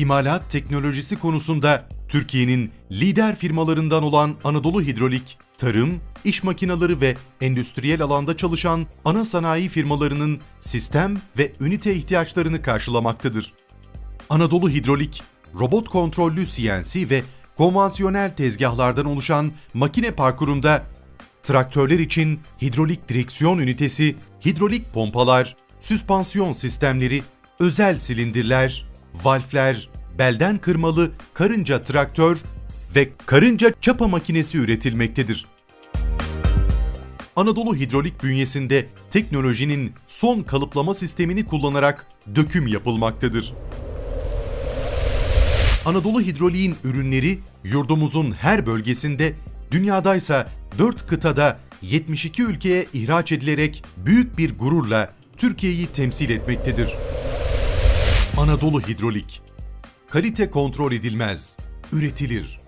İmalat teknolojisi konusunda Türkiye'nin lider firmalarından olan Anadolu Hidrolik, tarım, iş makineleri ve endüstriyel alanda çalışan ana sanayi firmalarının sistem ve ünite ihtiyaçlarını karşılamaktadır. Anadolu Hidrolik, robot kontrollü CNC ve konvansiyonel tezgahlardan oluşan makine parkurunda traktörler için hidrolik direksiyon ünitesi, hidrolik pompalar, süspansiyon sistemleri, özel silindirler, valfler, belden kırmalı karınca traktör ve karınca çapa makinesi üretilmektedir. Anadolu Hidrolik bünyesinde teknolojinin son kalıplama sistemini kullanarak döküm yapılmaktadır. Anadolu Hidrolik'in ürünleri yurdumuzun her bölgesinde, dünyadaysa 4 kıtada 72 ülkeye ihraç edilerek büyük bir gururla Türkiye'yi temsil etmektedir. Anadolu Hidrolik Kalite kontrol edilmez, üretilir.